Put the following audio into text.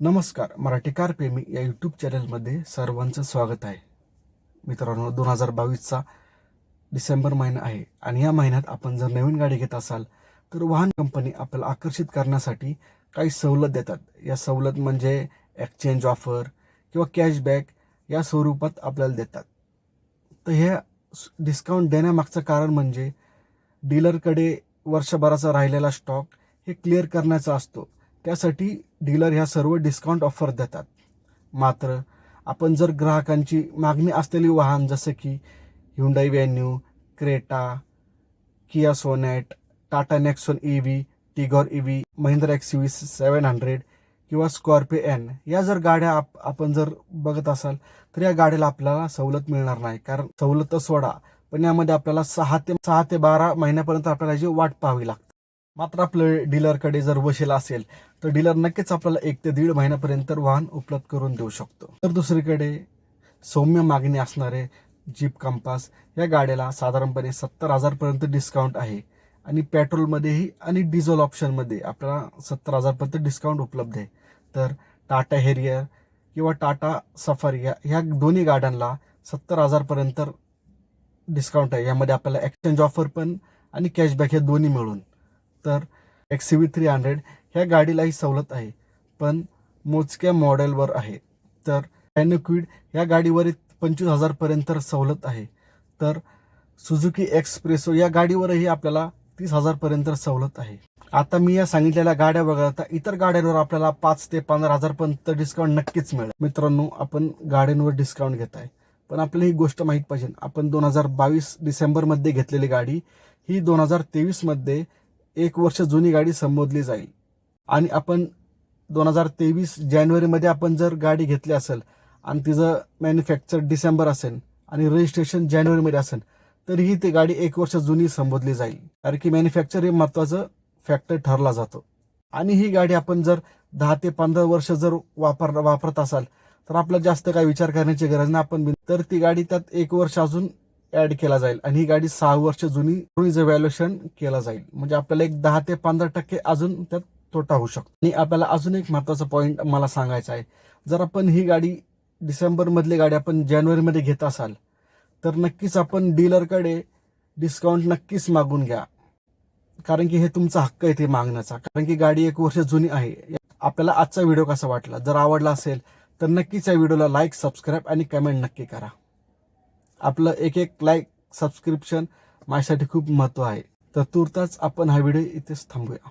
नमस्कार मराठी कारप्रेमी या यूट्यूब चॅनलमध्ये सर्वांचं स्वागत आहे. मित्रांनो दोन हजार बावीसचा डिसेंबर महिना आहे आणि या महिन्यात आपण जर नवीन गाडी घेत असाल तर वाहन कंपनी आपल्याला आकर्षित करण्यासाठी काही सवलत देतात. या सवलत म्हणजे एक्सचेंज ऑफर किंवा कॅशबॅक या स्वरूपात आपल्याला देतात. तर हे डिस्काउंट देण्यामागचं कारण म्हणजे डीलरकडे वर्षभराचा राहिलेला स्टॉक हे क्लिअर करण्याचा असतो. त्यासाठी डीलर ह्या सर्व डिस्काउंट ऑफर देतात. मात्र आपण जर ग्राहकांची मागणी असलेली वाहन जसं की Hyundai Venue Creta Kia Sonet Tata Nexon E V Tigor E V Mahindra X V seven hundred किंवा स्कॉर्पिओ एन या जर गाड्या आप आपण जर बघत असाल तर या गाडीला आपल्याला सवलत मिळणार नाही. कारण सवलत तर सोडा पण यामध्ये आपल्याला सहा ते सहा ते बारा महिन्यापर्यंत आपल्याला याची वाट पाहावी लागते. मात्र आपलं डीलरकडे जर वशील असेल तर डीलर नक्कीच आपल्याला एक ते दीड महिन्यापर्यंत वाहन उपलब्ध करून देऊ शकतो. तर दुसरीकडे सौम्य मागणी असणारे जीप कंपास या गाड्याला साधारणपणे सत्तर हजारपर्यंत डिस्काउंट आहे. आणि पेट्रोलमध्येही आणि डिझेल ऑप्शनमध्ये आपल्याला सत्तर हजारपर्यंत डिस्काउंट उपलब्ध आहे. तर टाटा हेरियर किंवा टाटा सफारी या ह्या दोन्ही गाड्यांना सत्तर हजारपर्यंत डिस्काउंट आहे. यामध्ये आपल्याला एक्सचेंज ऑफर पण आणि कॅशबॅक हे दोन्ही मिळून. तर एक्स व्ही थ्री हंड्रेड ह्या गाडीलाही सवलत आहे. पण मोजक्या मॉडेलवर आहे. तर क्विड या गाडीवर पंचवीस हजारपर्यंत सवलत आहे. तर सुझुकी एक्सप्रेसो या गाडीवरही आपल्याला तीस हजारपर्यंत सवलत आहे. आता मी या सांगितलेल्या गाड्या वगळता इतर गाड्यांवर आपल्याला पाच ते पंधरा हजारपर्यंत डिस्काउंट नक्कीच मिळेल. मित्रांनो आपण गाड्यांवर डिस्काउंट घेत आहे. पण आपल्याला ही गोष्ट माहीत पाहिजे. आपण दोन हजार बावीस डिसेंबरमध्ये घेतलेली गाडी ही दोन हजार तेवीसमध्ये एक वर्ष जुनी गाडी संबोधली जाईल. आणि आपण दोन हजार तेवीस जानेवारीमध्ये आपण जर गाडी घेतली असेल आणि तिचं मॅन्युफॅक्चर डिसेंबर असेल आणि रजिस्ट्रेशन जानेवारीमध्ये असेल तरीही ती गाडी एक वर्ष जुनी संबोधली जाईल. कारण की मॅन्युफॅक्चर हे महत्वाचं फॅक्टर ठरला जातो. आणि ही गाडी आपण जर दहा ते पंधरा वर्ष जर वापर वापरत असाल तर आपला जास्त काही विचार करण्याची गरज नाही. आपण तर ती गाडी त्यात एक वर्ष अजून ऍड केला जाईल. आणि ही गाडी सहा वर्ष जुनी व्हॅल्युएशन केला जाईल. म्हणजे आपल्याला एक दहा ते पंधरा टक्के अजून त्यात तोटा होऊ शकतो. आणि आपल्याला अजून एक महत्त्वाचा पॉईंट मला सांगायचा आहे. जर आपण ही गाडी डिसेंबरमधली गाडी आपण जानेवारीमध्ये घेत असाल तर नक्कीच आपण डीलरकडे डिस्काउंट नक्कीच मागून घ्या. कारण की हे तुमचा हक्क आहे ते मागण्याचा. कारण की गाडी एक वर्ष जुनी आहे. आपल्याला आजचा व्हिडिओ कसा वाटला? जर आवडला असेल तर नक्कीच या व्हिडिओला लाईक सबस्क्राईब आणि कमेंट नक्की करा. आपलं एक एक लाईक सबस्क्रिप्शन माझ्यासाठी खूप महत्त्व आहे. तर तुर्ताच आपण हा व्हिडिओ इथेच थांबूया.